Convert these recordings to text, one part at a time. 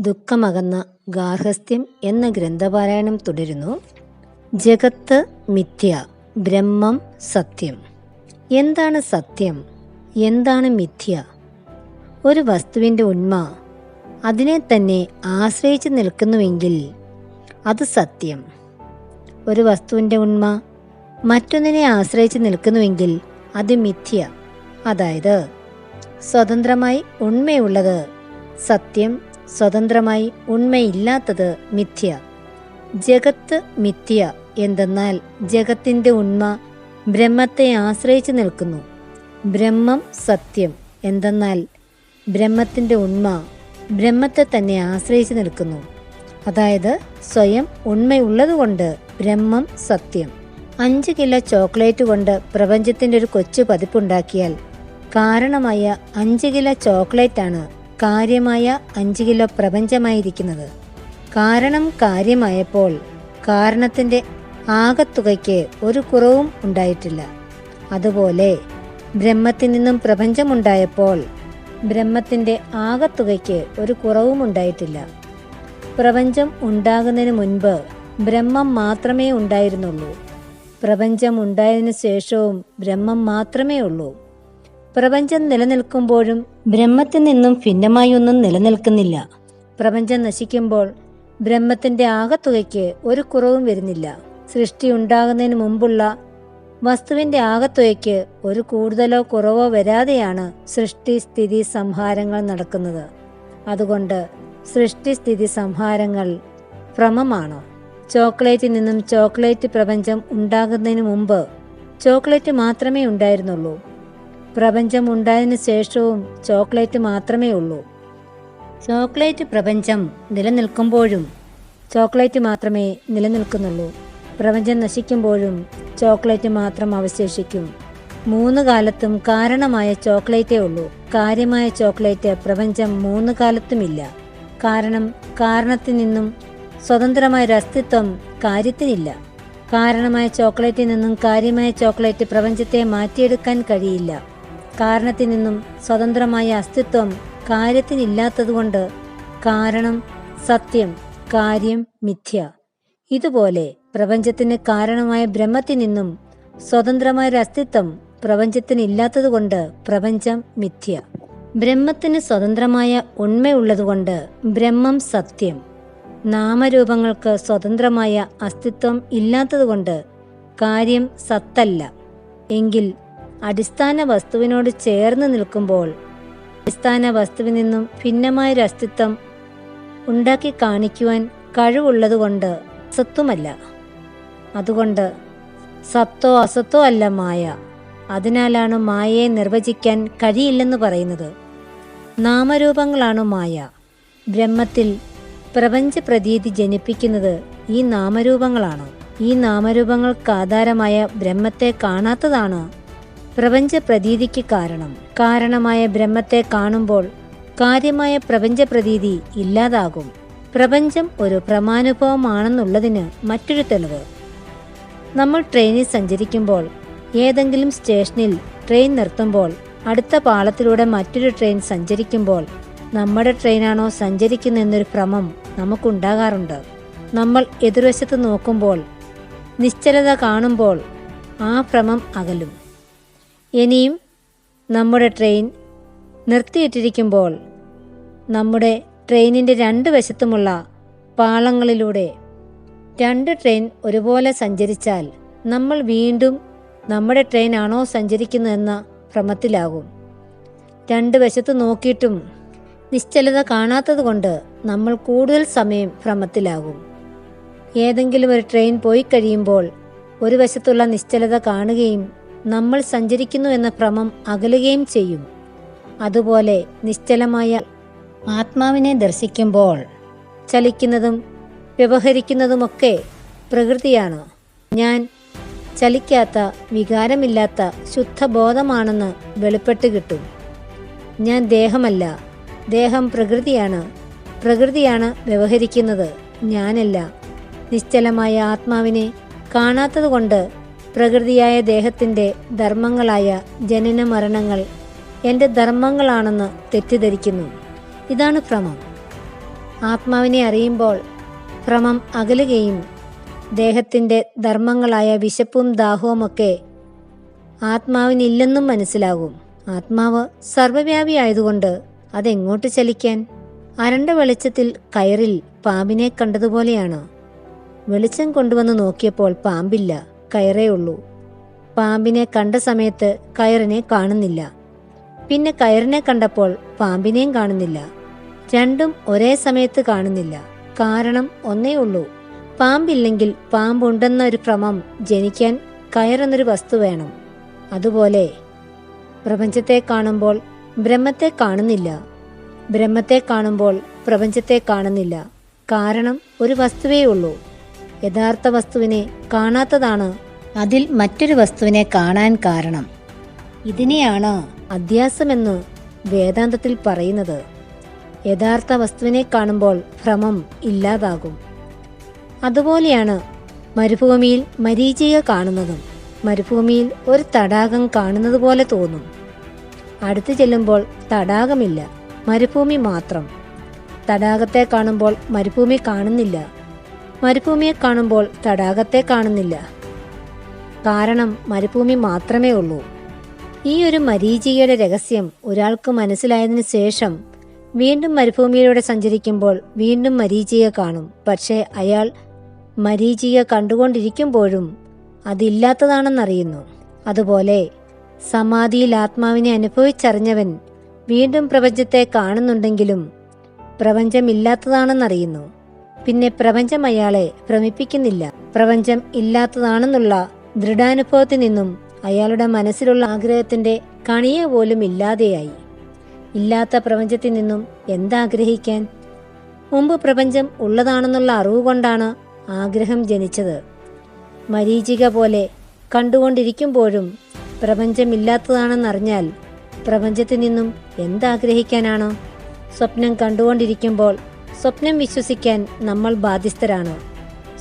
ദുഃഖമകന്ന ഗാർഹസ്ഥ്യം എന്ന ഗ്രന്ഥപാരായണം തുടരുന്നു. ജഗത്ത് മിഥ്യ ബ്രഹ്മം സത്യം. എന്താണ് സത്യം? എന്താണ് മിഥ്യ? ഒരു വസ്തുവിന്റെ ഉണ്മ അതിനെ തന്നെ ആശ്രയിച്ച് നിൽക്കുന്നുവെങ്കിൽ അത് സത്യം. ഒരു വസ്തുവിന്റെ ഉണ്മ മറ്റൊന്നിനെ ആശ്രയിച്ച് നിൽക്കുന്നുവെങ്കിൽ അത് മിഥ്യ. അതായത് സ്വതന്ത്രമായി ഉണ്മയുള്ളത് സത്യം സ്വതന്ത്രമായി ഉണ്മയില്ലാത്തത് മിഥ്യ. ജഗത്ത് മിഥ്യ എന്തെന്നാൽ ജഗത്തിന്റെ ഉണ്മ ബ്രഹ്മത്തെ ആശ്രയിച്ചു നിൽക്കുന്നു. ബ്രഹ്മം സത്യം എന്തെന്നാൽ ബ്രഹ്മത്തിന്റെ ഉണ്മ ബ്രഹ്മത്തെ തന്നെ ആശ്രയിച്ചു നിൽക്കുന്നു. അതായത് സ്വയം ഉണ്മയുള്ളതുകൊണ്ട് ബ്രഹ്മം സത്യം. അഞ്ച് കിലോ ചോക്ലേറ്റ് കൊണ്ട് പ്രപഞ്ചത്തിന്റെ ഒരു കൊച്ചു പതിപ്പുണ്ടാക്കിയാൽ കാരണമായ അഞ്ച് കിലോ ചോക്ലേറ്റാണ് കാര്യമായ അഞ്ച് കിലോ പ്രപഞ്ചമായിരിക്കുന്നത്. കാരണം കാര്യമായപ്പോൾ കാരണത്തിന്റെ ആകത്തുകയ്ക്ക് ഒരു കുറവും ഉണ്ടായിട്ടില്ല. അതുപോലെ ബ്രഹ്മത്തിൽ നിന്നും പ്രപഞ്ചമുണ്ടായപ്പോൾ ബ്രഹ്മത്തിന്റെ ആകത്തുകയ്ക്ക് ഒരു കുറവും ഉണ്ടായിട്ടില്ല. പ്രപഞ്ചം ഉണ്ടാകുന്നതിന് മുൻപ് ബ്രഹ്മം മാത്രമേ ഉണ്ടായിരുന്നുള്ളൂ. പ്രപഞ്ചം ഉണ്ടായതിനു ശേഷവും ബ്രഹ്മം മാത്രമേ ഉള്ളൂ. പ്രപഞ്ചം നിലനിൽക്കുമ്പോഴും ബ്രഹ്മത്തിൽ നിന്നും ഭിന്നമായി ഒന്നും നിലനിൽക്കുന്നില്ല. പ്രപഞ്ചം നശിക്കുമ്പോൾ ബ്രഹ്മത്തിന്റെ ആകത്തുകയ്ക്ക് ഒരു കുറവും വരുന്നില്ല. സൃഷ്ടി ഉണ്ടാകുന്നതിന് മുമ്പുള്ള വസ്തുവിന്റെ ആകത്തുകയ്ക്ക് ഒരു കൂടുതലോ കുറവോ വരാതെയാണ് സൃഷ്ടി സ്ഥിതി സംഹാരങ്ങൾ നടക്കുന്നത്. അതുകൊണ്ട് സൃഷ്ടി സ്ഥിതി സംഹാരങ്ങൾ ഭ്രമമാണ്. ചോക്ലേറ്റിൽ നിന്നും ചോക്ലേറ്റ് പ്രപഞ്ചം ഉണ്ടാകുന്നതിന് മുമ്പ് ചോക്ലേറ്റ് മാത്രമേ ഉണ്ടായിരുന്നുള്ളൂ. പ്രപഞ്ചം ഉണ്ടായതിനു ശേഷവും ചോക്ലേറ്റ് മാത്രമേ ഉള്ളൂ. ചോക്ലേറ്റ് പ്രപഞ്ചം നിലനിൽക്കുമ്പോഴും ചോക്ലേറ്റ് മാത്രമേ നിലനിൽക്കുന്നുള്ളൂ. പ്രപഞ്ചം നശിക്കുമ്പോഴും ചോക്ലേറ്റ് മാത്രം അവശേഷിക്കും. മൂന്ന് കാലത്തും കാരണമായ ചോക്ലേറ്റേ ഉള്ളൂ. കാര്യമായ ചോക്ലേറ്റ് പ്രപഞ്ചം മൂന്ന് കാലത്തുമില്ല. കാരണം കാരണത്തിൽ നിന്നും സ്വതന്ത്രമായ ഒരു അസ്തിത്വം കാര്യത്തിനില്ല. കാരണമായ ചോക്ലേറ്റിൽ നിന്നും കാര്യമായ ചോക്ലേറ്റ് പ്രപഞ്ചത്തെ മാറ്റിയെടുക്കാൻ കഴിയില്ല. കാരണത്തിൽ നിന്നും സ്വതന്ത്രമായ അസ്തിത്വം കാര്യത്തിനില്ലാത്തതുകൊണ്ട് കാരണം സത്യം കാര്യം മിഥ്യ. ഇതുപോലെ പ്രപഞ്ചത്തിന് കാരണമായ ബ്രഹ്മത്തിൽ നിന്നും സ്വതന്ത്രമായ അസ്തിത്വം പ്രപഞ്ചത്തിന് ഇല്ലാത്തതുകൊണ്ട് പ്രപഞ്ചം മിഥ്യ. ബ്രഹ്മത്തിന് സ്വതന്ത്രമായ ഉണ്മയുള്ളതുകൊണ്ട് ബ്രഹ്മം സത്യം. നാമരൂപങ്ങൾക്ക് സ്വതന്ത്രമായ അസ്തിത്വം ഇല്ലാത്തതുകൊണ്ട് കാര്യം സത്തല്ല. എങ്കിൽ അടിസ്ഥാന വസ്തുവിനോട് ചേർന്ന് നിൽക്കുമ്പോൾ അടിസ്ഥാന വസ്തുവിൽ നിന്നും ഭിന്നമായൊരു അസ്തിത്വം ഉണ്ടാക്കി കാണിക്കുവാൻ കഴിവുള്ളതുകൊണ്ട് സത്വമല്ല. അതുകൊണ്ട് സത്തോ അസത്തോ അല്ല മായ. അതിനാലാണ് മായയെ നിർവചിക്കാൻ കഴിയില്ലെന്ന് പറയുന്നത്. നാമരൂപങ്ങളാണ് മായ. ബ്രഹ്മത്തിൽ പ്രപഞ്ച പ്രതീതി ജനിപ്പിക്കുന്നത് ഈ നാമരൂപങ്ങളാണ്. ഈ നാമരൂപങ്ങൾക്ക് ആധാരമായ ബ്രഹ്മത്തെ കാണാത്തതാണ് പ്രപഞ്ച പ്രതീതിക്ക് കാരണം. കാരണമായ ബ്രഹ്മത്തെ കാണുമ്പോൾ കാര്യമായ പ്രപഞ്ച പ്രതീതി ഇല്ലാതാകും. പ്രപഞ്ചം ഒരു പ്രമാനുഭവമാണെന്നുള്ളതിന് മറ്റൊരു തെളിവ്. നമ്മൾ ട്രെയിനിൽ സഞ്ചരിക്കുമ്പോൾ ഏതെങ്കിലും സ്റ്റേഷനിൽ ട്രെയിൻ നിർത്തുമ്പോൾ അടുത്ത പാളത്തിലൂടെ മറ്റൊരു ട്രെയിൻ സഞ്ചരിക്കുമ്പോൾ നമ്മുടെ ട്രെയിനാണോ സഞ്ചരിക്കുന്നതെന്നൊരു ഭ്രമം നമുക്കുണ്ടാകാറുണ്ട്. നമ്മൾ എതിർവശത്ത് നോക്കുമ്പോൾ നിശ്ചലത കാണുമ്പോൾ ആ ഭ്രമം അകലും. ഇനിയും നമ്മുടെ ട്രെയിൻ നിർത്തിയിട്ടിരിക്കുമ്പോൾ നമ്മുടെ ട്രെയിനിന്റെ രണ്ട് വശത്തുമുള്ള പാളങ്ങളിലൂടെ രണ്ട് ട്രെയിൻ ഒരുപോലെ സഞ്ചരിച്ചാൽ നമ്മൾ വീണ്ടും നമ്മുടെ ട്രെയിൻ ആണോ സഞ്ചരിക്കുന്നതെന്ന ഭ്രമത്തിലാകും. രണ്ട് വശത്ത് നോക്കിയിട്ടും നിശ്ചലത കാണാത്തതുകൊണ്ട് നമ്മൾ കൂടുതൽ സമയം ഭ്രമത്തിലാകും. ഏതെങ്കിലും ഒരു ട്രെയിൻ പോയി കഴിയുമ്പോൾ ഒരു വശത്തുള്ള നിശ്ചലത കാണുകയും നമ്മൾ സഞ്ചരിക്കുന്നു എന്ന ഭ്രമം അകലുകയും ചെയ്യും. അതുപോലെ നിശ്ചലമായ ആത്മാവിനെ ദർശിക്കുമ്പോൾ ചലിക്കുന്നതും വ്യവഹരിക്കുന്നതുമൊക്കെ പ്രകൃതിയാണ്. ഞാൻ ചലിക്കാത്ത വികാരമില്ലാത്ത ശുദ്ധബോധമാണെന്ന് വെളിപ്പെട്ട് കിട്ടും. ഞാൻ ദേഹമല്ല ദേഹം പ്രകൃതിയാണ് പ്രകൃതിയാണ് വ്യവഹരിക്കുന്നത് ഞാനല്ല. നിശ്ചലമായ ആത്മാവിനെ കാണാത്തതുകൊണ്ട് പ്രകൃതിയായ ദേഹത്തിന്റെ ധർമ്മങ്ങളായ ജനന മരണങ്ങൾ എന്റെ ധർമ്മങ്ങളാണെന്ന് തെറ്റിദ്ധരിക്കുന്നു. ഇതാണ് ഭ്രമം. ആത്മാവിനെ അറിയുമ്പോൾ ഭ്രമം അകലുകയും ദേഹത്തിന്റെ ധർമ്മങ്ങളായ വിശപ്പും ദാഹവുമൊക്കെ ആത്മാവിനില്ലെന്നും മനസ്സിലാകും. ആത്മാവ് സർവവ്യാപി ആയതുകൊണ്ട് അതെങ്ങോട്ട് ചലിക്കാൻ? അരണ്ട വെളിച്ചത്തിൽ കയറിൽ പാമ്പിനെ കണ്ടതുപോലെയാണ്. വെളിച്ചം കൊണ്ടുവന്ന് നോക്കിയപ്പോൾ പാമ്പില്ല. കയറേ ഉള്ളൂ. പാമ്പിനെ കണ്ട സമയത്ത് കയറിനെ കാണുന്നില്ല. പിന്നെ കയറിനെ കണ്ടപ്പോൾ പാമ്പിനെയും കാണുന്നില്ല. രണ്ടും ഒരേ സമയത്ത് കാണുന്നില്ല. കാരണം ഒന്നേ ഉള്ളൂ. പാമ്പില്ലെങ്കിൽ പാമ്പുണ്ടെന്ന ഒരു ഭ്രമം ജനിക്കാൻ കയറെന്നൊരു വസ്തു വേണം. അതുപോലെ പ്രപഞ്ചത്തെ കാണുമ്പോൾ ബ്രഹ്മത്തെ കാണുന്നില്ല. ബ്രഹ്മത്തെ കാണുമ്പോൾ പ്രപഞ്ചത്തെ കാണുന്നില്ല. കാരണം ഒരു വസ്തുവേ ഉള്ളൂ. യഥാർത്ഥ വസ്തുവിനെ കാണാത്തതാണ് അതിൽ മറ്റൊരു വസ്തുവിനെ കാണാൻ കാരണം. ഇതിനെയാണ് അധ്യാസമെന്ന് വേദാന്തത്തിൽ പറയുന്നത്. യഥാർത്ഥ വസ്തുവിനെ കാണുമ്പോൾ ഭ്രമം ഇല്ലാതാകും. അതുപോലെയാണ് മരുഭൂമിയിൽ മരീചിക കാണുന്നതും. മരുഭൂമിയിൽ ഒരു തടാകം കാണുന്നത് പോലെ തോന്നും. അടുത്തു ചെല്ലുമ്പോൾ തടാകമില്ല മരുഭൂമി മാത്രം. തടാകത്തെ കാണുമ്പോൾ മരുഭൂമി കാണുന്നില്ല. മരുഭൂമിയെ കാണുമ്പോൾ തടാകത്തെ കാണുന്നില്ല. കാരണം മരുഭൂമി മാത്രമേ ഉള്ളൂ. ഈ ഒരു മരീചികയുടെ രഹസ്യം ഒരാൾക്ക് മനസ്സിലായതിനു ശേഷം വീണ്ടും മരുഭൂമിയിലൂടെ സഞ്ചരിക്കുമ്പോൾ വീണ്ടും മരീചിക കാണും. പക്ഷേ അയാൾ മരീചിക കണ്ടുകൊണ്ടിരിക്കുമ്പോഴും അതില്ലാത്തതാണെന്നറിയുന്നു. അതുപോലെ സമാധിയിൽ ആത്മാവിനെ അനുഭവിച്ചറിഞ്ഞവൻ വീണ്ടും പ്രപഞ്ചത്തെ കാണുന്നുണ്ടെങ്കിലും പ്രപഞ്ചമില്ലാത്തതാണെന്നറിയുന്നു. പിന്നെ പ്രപഞ്ചം അയാളെ ഭ്രമിപ്പിക്കുന്നില്ല. പ്രപഞ്ചം ഇല്ലാത്തതാണെന്നുള്ള ദൃഢാനുഭവത്തിൽ നിന്നും അയാളുടെ മനസ്സിലുള്ള ആഗ്രഹത്തിന്റെ കണിയ പോലും ഇല്ലാതെയായി. ഇല്ലാത്ത പ്രപഞ്ചത്തിൽ നിന്നും എന്താഗ്രഹിക്കാൻ? മുമ്പ് പ്രപഞ്ചം ഉള്ളതാണെന്നുള്ള അറിവ് കൊണ്ടാണ് ആഗ്രഹം ജനിച്ചത്. മരീചിക പോലെ കണ്ടുകൊണ്ടിരിക്കുമ്പോഴും പ്രപഞ്ചമില്ലാത്തതാണെന്നറിഞ്ഞാൽ പ്രപഞ്ചത്തിൽ നിന്നും എന്താഗ്രഹിക്കാനാണ് സ്വപ്നം കണ്ടുകൊണ്ടിരിക്കുമ്പോൾ സ്വപ്നം വിശ്വസിക്കാൻ നമ്മൾ ബാധ്യസ്ഥരാണ്.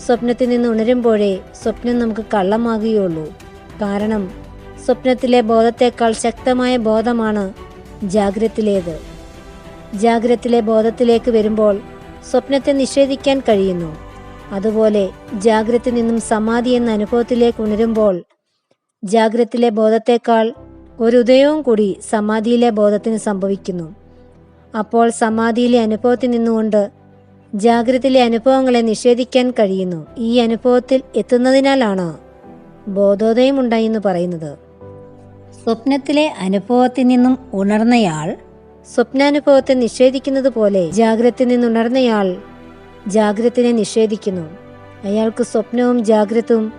സ്വപ്നത്തിൽ നിന്ന് ഉണരുമ്പോഴേ സ്വപ്നം നമുക്ക് കള്ളമാകുകയുള്ളൂ. കാരണം സ്വപ്നത്തിലെ ബോധത്തേക്കാൾ ശക്തമായ ബോധമാണ് ജാഗ്രത്തിലേത് ജാഗ്രത്തിലെ ബോധത്തിലേക്ക് വരുമ്പോൾ സ്വപ്നത്തെ നിഷേധിക്കാൻ കഴിയുന്നു. അതുപോലെ ജാഗ്രത്തിൽ നിന്നും സമാധി എന്ന അനുഭവത്തിലേക്ക് ഉണരുമ്പോൾ ജാഗ്രത്തിലെ ബോധത്തേക്കാൾ ഒരു ഉദയവും കൂടി സമാധിയിലെ ബോധത്തിന് സംഭവിക്കുന്നു. അപ്പോൾ സമാധിയിലെ അനുഭവത്തിൽ നിന്നുകൊണ്ട് ജാഗ്രതയിലെ അനുഭവങ്ങളെ നിഷേധിക്കാൻ കഴിയുന്നു. ഈ അനുഭവത്തിൽ എത്തുന്നതിനാലാണ് ബോധോദയം ഉണ്ടായി എന്ന് പറയുന്നത്. സ്വപ്നത്തിലെ അനുഭവത്തിൽ നിന്നും ഉണർന്നയാൾ സ്വപ്നാനുഭവത്തെ നിഷേധിക്കുന്നത് പോലെ ജാഗ്രതയിൽ നിന്നുണർന്നയാൾ ജാഗ്രത്തിനെ നിഷേധിക്കുന്നു. അയാൾക്ക് സ്വപ്നവും ജാഗ്രതവും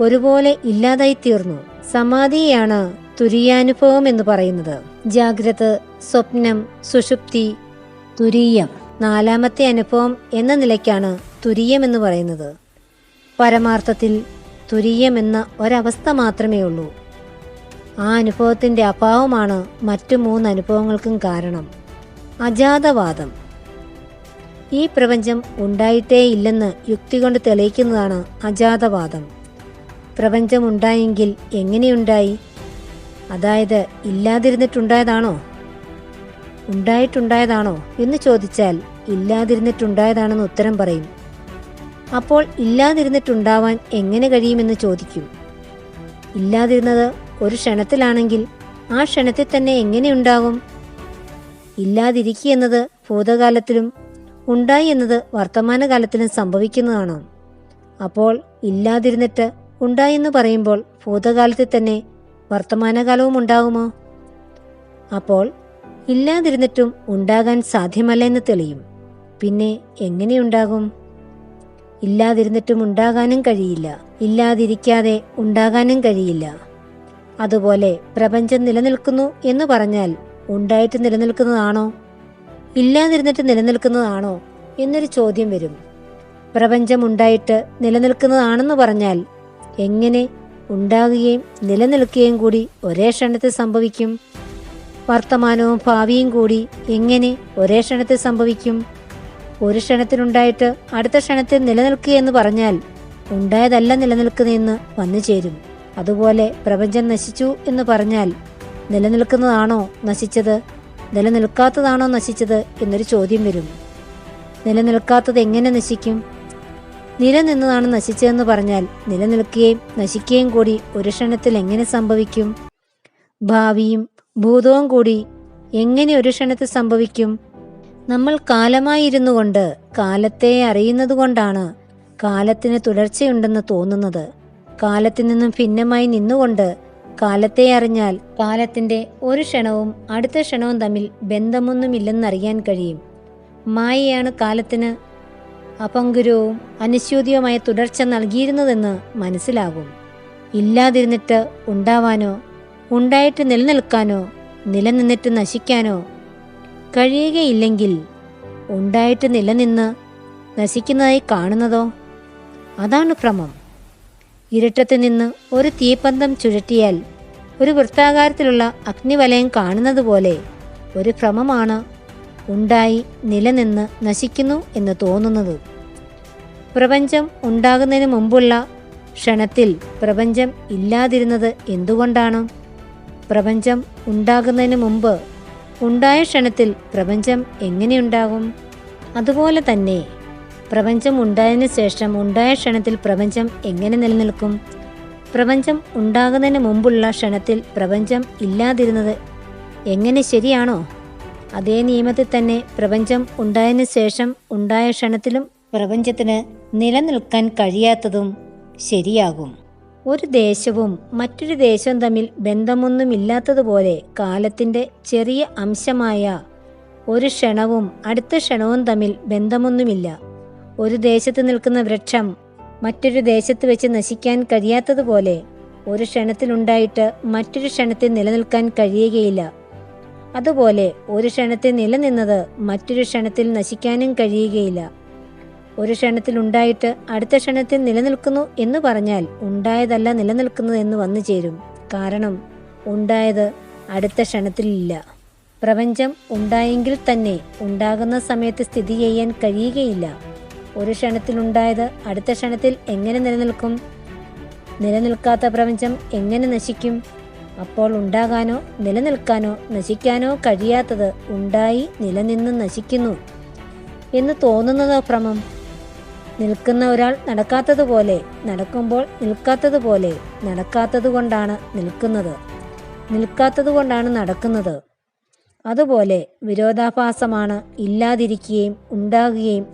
ഒരുപോലെ ഇല്ലാതായി തീർന്നു സമാധിയാണ് തുരീയാനുഭവം എന്ന് പറയുന്നത്. ജാഗ്രത സ്വപ്നം സുഷുപ്തി തുരീയം നാലാമത്തെ അനുഭവം എന്ന നിലയ്ക്കാണ് തുരീയം എന്ന് പറയുന്നത്. പരമാർത്ഥത്തിൽ തുരീയം എന്ന ഒരവസ്ഥ മാത്രമേ ഉള്ളൂ. ആ അനുഭവത്തിന്റെ അഭാവമാണ് മറ്റു മൂന്ന് അനുഭവങ്ങൾക്കും കാരണം. അജാതവാദം. ഈ പ്രപഞ്ചം ഉണ്ടായിട്ടേ ഇല്ലെന്ന് യുക്തി കൊണ്ട് തെളിയിക്കുന്നതാണ് അജാതവാദം. പ്രപഞ്ചം ഉണ്ടായെങ്കിൽ എങ്ങനെയുണ്ടായി? അതായത് ഇല്ലാതിരുന്നിട്ടുണ്ടായതാണോ? ഉണ്ടായിട്ടുണ്ടായതാണോ എന്ന് ചോദിച്ചാൽ ഇല്ലാതിരുന്നിട്ടുണ്ടായതാണെന്ന് ഉത്തരം പറയും. അപ്പോൾ ഇല്ലാതിരുന്നിട്ടുണ്ടാവാൻ എങ്ങനെ കഴിയുമെന്ന് ചോദിക്കും. ഇല്ലാതിരുന്നത് ഒരു ക്ഷണത്തിലാണെങ്കിൽ ആ ക്ഷണത്തിൽ തന്നെ എങ്ങനെ ഉണ്ടാകും ഇല്ലാതിരിക്കുക എന്നത് ഭൂതകാലത്തിലും ഉണ്ടായി എന്നത് വർത്തമാനകാലത്തിലും സംഭവിക്കുന്നതാണോ. അപ്പോൾ ഇല്ലാതിരുന്നിട്ട് ഉണ്ടായി എന്ന് പറയുമ്പോൾ ഭൂതകാലത്തിൽ തന്നെ വർത്തമാനകാലവും ഉണ്ടാകുമോ അപ്പോൾ ഇല്ലാതിരുന്നിട്ടും ഉണ്ടാകാൻ സാധ്യമല്ല എന്ന് തെളിയും. പിന്നെ എങ്ങനെയുണ്ടാകും ഇല്ലാതിരുന്നിട്ടും ഉണ്ടാകാനും കഴിയില്ല. ഇല്ലാതിരിക്കാതെ ഉണ്ടാകാനും കഴിയില്ല. അതുപോലെ പ്രപഞ്ചം നിലനിൽക്കുന്നു എന്ന് പറഞ്ഞാൽ ഉണ്ടായിട്ട് നിലനിൽക്കുന്നതാണോ? ഇല്ലാതിരുന്നിട്ട് നിലനിൽക്കുന്നതാണോ? എന്നൊരു ചോദ്യം വരും. പ്രപഞ്ചം ഉണ്ടായിട്ട് നിലനിൽക്കുന്നതാണെന്ന് പറഞ്ഞാൽ എങ്ങനെ ഉണ്ടാകുകയും നിലനിൽക്കുകയും കൂടി ഒരേ ക്ഷണത്തിൽ സംഭവിക്കും. വർത്തമാനവും ഭാവിയും കൂടി എങ്ങനെ ഒരേ ക്ഷണത്തിൽ സംഭവിക്കും. ഒരു ക്ഷണത്തിനുണ്ടായിട്ട് അടുത്ത ക്ഷണത്തിൽ നിലനിൽക്കുക എന്ന് പറഞ്ഞാൽ ഉണ്ടായതല്ല നിലനിൽക്കുന്നതെന്ന് വന്നു ചേരും അതുപോലെ പ്രപഞ്ചം നശിച്ചു എന്ന് പറഞ്ഞാൽ നിലനിൽക്കുന്നതാണോ നശിച്ചത്? നിലനിൽക്കാത്തതാണോ നശിച്ചത് എന്നൊരു ചോദ്യം വരും. നിലനിൽക്കാത്തത് എങ്ങനെ നശിക്കും? നിലനിന്നതാണ് നശിച്ചതെന്ന് പറഞ്ഞാൽ നിലനിൽക്കുകയും നശിക്കുകയും കൂടി ഒരു ക്ഷണത്തിൽ എങ്ങനെ സംഭവിക്കും? ഭാവിയും ഭൂതവും കൂടി എങ്ങനെ ഒരു ക്ഷണത്തിൽ സംഭവിക്കും? നമ്മൾ കാലമായിരുന്നു കൊണ്ട് കാലത്തെ അറിയുന്നത് കൊണ്ടാണ് കാലത്തിന് തുടർച്ചയുണ്ടെന്ന് തോന്നുന്നത്. കാലത്തിൽ നിന്നും ഭിന്നമായി നിന്നുകൊണ്ട് കാലത്തെ അറിഞ്ഞാൽ കാലത്തിന്റെ ഒരു ക്ഷണവും അടുത്ത ക്ഷണവും തമ്മിൽ ബന്ധമൊന്നുമില്ലെന്നറിയാൻ കഴിയും. മായയാണ് കാലത്തിന് അപങ്കുരവും അനുശോദ്യവുമായ തുടർച്ച നൽകിയിരുന്നതെന്ന് മനസ്സിലാകും. ഇല്ലാതിരുന്നിട്ട് ഉണ്ടാവാനോ ഉണ്ടായിട്ട് നിലനിൽക്കാനോ നിലനിന്നിട്ട് നശിക്കാനോ കഴിയുകയില്ലെങ്കിൽ ഉണ്ടായിട്ട് നിലനിന്ന് നശിക്കുന്നതായി കാണുന്നതോ? അതാണ് ഭ്രമം. ഇരുട്ടത്ത് നിന്ന് ഒരു തീപ്പന്തം ചുഴറ്റിയാൽ ഒരു വൃത്താകാരത്തിലുള്ള അഗ്നിവലയം കാണുന്നത് പോലെ ഒരു ഭ്രമമാണ് ഉണ്ടായി നിലനിന്ന് നശിക്കുന്നു എന്ന് തോന്നുന്നത്. പ്രപഞ്ചം ഉണ്ടാകുന്നതിന് മുമ്പുള്ള ക്ഷണത്തിൽ പ്രപഞ്ചം ഇല്ലാതിരുന്നത് എന്തുകൊണ്ടാണ്? പ്രപഞ്ചം ഉണ്ടാകുന്നതിന് മുമ്പ് ഉണ്ടായ ക്ഷണത്തിൽ പ്രപഞ്ചം എങ്ങനെയുണ്ടാകും? അതുപോലെ തന്നെ പ്രപഞ്ചം ഉണ്ടായതിനു ശേഷം ഉണ്ടായ ക്ഷണത്തിൽ പ്രപഞ്ചം എങ്ങനെ നിലനിൽക്കും? പ്രപഞ്ചം ഉണ്ടാകുന്നതിന് മുമ്പുള്ള ക്ഷണത്തിൽ പ്രപഞ്ചം ഇല്ലാതിരുന്നത് എങ്ങനെ ശരിയാണോ? അതേ നിയമത്തിൽ തന്നെ പ്രപഞ്ചം ഉണ്ടായതിനു ശേഷം ഉണ്ടായ ക്ഷണത്തിലും പ്രപഞ്ചത്തിന് നിലനിൽക്കാൻ കഴിയാത്തതും ശരിയാകും. ഒരു ദേശവും മറ്റൊരു ദേശവും തമ്മിൽ ബന്ധമൊന്നുമില്ലാത്തതുപോലെ കാലത്തിന്റെ ചെറിയ അംശമായ ഒരു ക്ഷണവും അടുത്ത ക്ഷണവും തമ്മിൽ ബന്ധമൊന്നുമില്ല. ഒരു ദേശത്ത് നിൽക്കുന്ന വൃക്ഷം മറ്റൊരു ദേശത്ത് വെച്ച് നശിക്കാൻ കഴിയാത്തതുപോലെ ഒരു ക്ഷണത്തിലുണ്ടായിട്ട് മറ്റൊരു ക്ഷണത്തിൽ നിലനിൽക്കാൻ കഴിയുകയില്ല. അതുപോലെ ഒരു ക്ഷണത്തിൽ നിലനിന്നത് മറ്റൊരു ക്ഷണത്തിൽ നശിക്കാനും കഴിയുകയില്ല. ഒരു ക്ഷണത്തിൽ ഉണ്ടായിട്ട് അടുത്ത ക്ഷണത്തിൽ നിലനിൽക്കുന്നു എന്ന് പറഞ്ഞാൽ ഉണ്ടായതല്ല നിലനിൽക്കുന്നത് എന്ന് വന്നു ചേരും. കാരണം ഉണ്ടായത് അടുത്ത ക്ഷണത്തിലില്ല. പ്രപഞ്ചം ഉണ്ടായെങ്കിൽ തന്നെ ഉണ്ടാകുന്ന സമയത്ത് സ്ഥിതി ചെയ്യാൻ കഴിയുകയില്ല. ഒരു ക്ഷണത്തിൽ ക്ഷണത്തിലുണ്ടായത് അടുത്ത ക്ഷണത്തിൽ എങ്ങനെ നിലനിൽക്കും? നിലനിൽക്കാത്ത പ്രപഞ്ചം എങ്ങനെ നശിക്കും? അപ്പോൾ ഉണ്ടാകാനോ നിലനിൽക്കാനോ നശിക്കാനോ കഴിയാത്തത് ഉണ്ടായി നിലനിന്ന് നശിക്കുന്നു. എന്ന് തോന്നുന്നതോ ഭ്രമം നിൽക്കുന്ന ഒരാൾ നടക്കാത്തതുപോലെ നടക്കുമ്പോൾ നിൽക്കാത്തതുപോലെ നടക്കാത്തത് കൊണ്ടാണ് നിൽക്കുന്നത്. നിൽക്കാത്തത് കൊണ്ടാണ് നടക്കുന്നത്. അതുപോലെ വിരോധാഭാസമാണ് ഇല്ലാതിരിക്കുകയും ഉണ്ടാകുകയും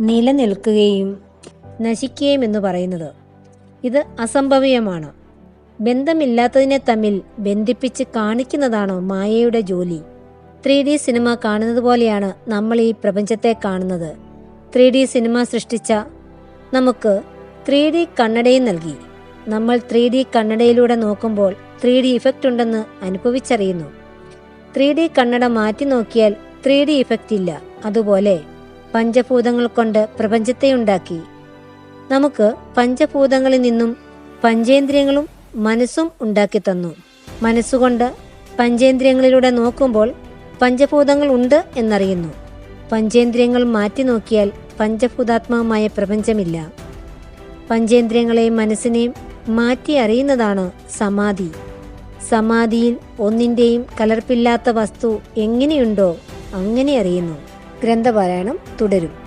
നിലനിൽക്കുകയും നശിക്കുകയും എന്ന് പറയുന്നത്. ഇത് അസംഭവ്യമാണ്. ബന്ധമില്ലാത്തതിനെ തമ്മിൽ ബന്ധിപ്പിച്ച് കാണിക്കുന്നതാണ് മായയുടെ ജോലി? ത്രീ ഡി സിനിമ കാണുന്നത് പോലെയാണ് നമ്മൾ ഈ പ്രപഞ്ചത്തെ കാണുന്നത്. ത്രീ ഡി സിനിമ സൃഷ്ടിച്ച നമുക്ക് ത്രീ ഡി കണ്ണടയും നൽകി. നമ്മൾ ത്രീ ഡി കണ്ണടയിലൂടെ നോക്കുമ്പോൾ ത്രീ ഡി ഇഫക്റ്റ് ഉണ്ടെന്ന് അനുഭവിച്ചറിയുന്നു. ത്രീ ഡി കണ്ണട മാറ്റി നോക്കിയാൽ ത്രീ ഡി ഇഫക്റ്റ് ഇല്ല. അതുപോലെ പഞ്ചഭൂതങ്ങൾ കൊണ്ട് പ്രപഞ്ചത്തെ ഉണ്ടാക്കി. നമുക്ക് പഞ്ചഭൂതങ്ങളിൽ നിന്നും പഞ്ചേന്ദ്രിയങ്ങളും മനസ്സും ഉണ്ടാക്കി തന്നു. മനസ്സുകൊണ്ട് പഞ്ചേന്ദ്രിയങ്ങളിലൂടെ നോക്കുമ്പോൾ പഞ്ചഭൂതങ്ങൾ ഉണ്ട് എന്നറിയുന്നു. പഞ്ചേന്ദ്രിയങ്ങൾ മാറ്റി നോക്കിയാൽ പഞ്ചഭൂതാത്മകമായ പ്രപഞ്ചമില്ല. പഞ്ചേന്ദ്രിയങ്ങളെയും മനസ്സിനെയും മാറ്റി അറിയുന്നതാണ് സമാധി. സമാധിയിൽ ഒന്നിന്റെയും കലർപ്പില്ലാത്ത വസ്തു എങ്ങനെയുണ്ടോ അങ്ങനെ അറിയുന്നു. ഗ്രന്ഥപാരായണം തുടരും.